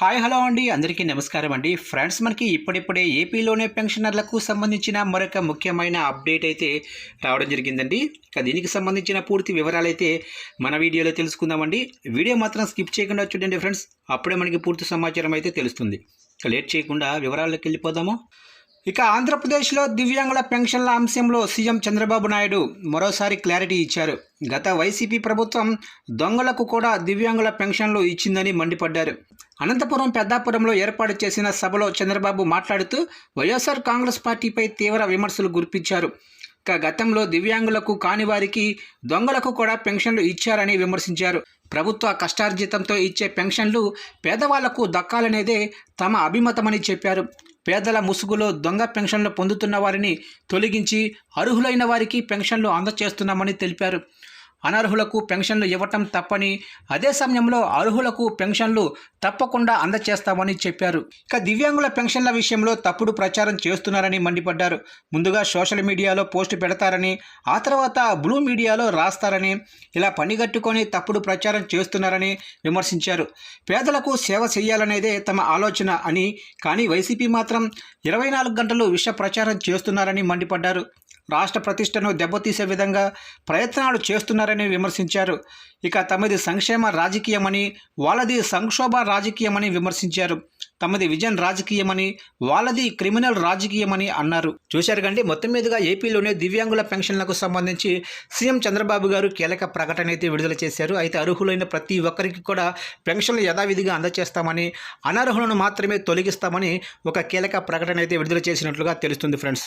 Hi hello అండి. అందరికీ నమస్కారం అండి. ఫ్రెండ్స్ మనకి ఇప్పుడిప్పుడే ఏపీలోనే పెన్షనర్లకు సంబంధించిన మరొక ముఖ్యమైన అప్డేట్ అయితే రావడం జరిగిందండి. ఇక దీనికి సంబంధించిన పూర్తి వివరాలు అయితే మన వీడియోలో తెలుసుకుందామండి. వీడియో మాత్రం స్కిప్ చేయకుండా చూడండి ఫ్రెండ్స్. అప్పుడే మనకి పూర్తి సమాచారం అయితే తెలుస్తుంది. లేట్ చేయకుండా వివరాల్లోకి వెళ్ళిపోదాము. ఇక ఆంధ్రప్రదేశ్లో దివ్యాంగుల పెన్షన్ల అంశంలో సీఎం చంద్రబాబు నాయుడు మరోసారి క్లారిటీ ఇచ్చారు. గత వైసీపీ ప్రభుత్వం దొంగలకు కూడా దివ్యాంగుల పెన్షన్లు ఇచ్చిందని మండిపడ్డారు. అనంతపురం పెద్దాపురంలో ఏర్పాటు చేసిన సభలో చంద్రబాబు మాట్లాడుతూ వైఎస్ఆర్ కాంగ్రెస్ పార్టీపై తీవ్ర విమర్శలు గుర్పించారు. ఇక గతంలో దివ్యాంగులకు కాని వారికి దొంగలకు కూడా పెన్షన్లు ఇచ్చారని విమర్శించారు. ప్రభుత్వ కష్టార్జితంతో ఇచ్చే పెన్షన్లు పేదవాళ్ళకు దక్కాలనేదే తమ అభిమతమని చెప్పారు. పేదల ముసుగులో దొంగ పెన్షన్లు పొందుతున్న వారిని తొలగించి అర్హులైన వారికి పెన్షన్లు అందజేస్తున్నామని తెలిపారు. అనర్హులకు పెన్షన్లు ఇవ్వటం తప్పని అదే సమయంలో అర్హులకు పెన్షన్లు తప్పకుండా అందచేస్తామని చెప్పారు. ఇక దివ్యాంగుల పెన్షన్ల విషయంలో తప్పుడు ప్రచారం చేస్తున్నారని మండిపడ్డారు. ముందుగా సోషల్ మీడియాలో పోస్టు పెడతారని ఆ తర్వాత బ్లూ మీడియాలో రాస్తారని ఇలా పనిగట్టుకొని తప్పుడు ప్రచారం చేస్తున్నారని విమర్శించారు. పేదలకు సేవ చేయాలనేదే తమ ఆలోచన అని కానీ వైసీపీ మాత్రం ఇరవై నాలుగు గంటలు విష ప్రచారం చేస్తున్నారని మండిపడ్డారు. రాష్ట్ర ప్రతిష్టను దెబ్బతీసే విధంగా ప్రయత్నాలు చేస్తున్నారని విమర్శించారు. ఇక తమది సంక్షేమ రాజకీయమని వాళ్ళది సంక్షోభ రాజకీయమని విమర్శించారు. తమది విజన్ రాజకీయమని వాళ్ళది క్రిమినల్ రాజకీయమని అన్నారు. చూశారు కండి మొత్తం మీదుగా ఏపీలోనే దివ్యాంగుల పెన్షన్లకు సంబంధించి సీఎం చంద్రబాబు గారు కీలక ప్రకటన అయితే విడుదల చేశారు. అయితే అర్హులైన ప్రతి ఒక్కరికి కూడా పెన్షన్లు యథావిధిగా అందజేస్తామని అనర్హులను మాత్రమే తొలగిస్తామని ఒక కీలక ప్రకటన అయితే విడుదల చేసినట్లుగా తెలుస్తుంది ఫ్రెండ్స్.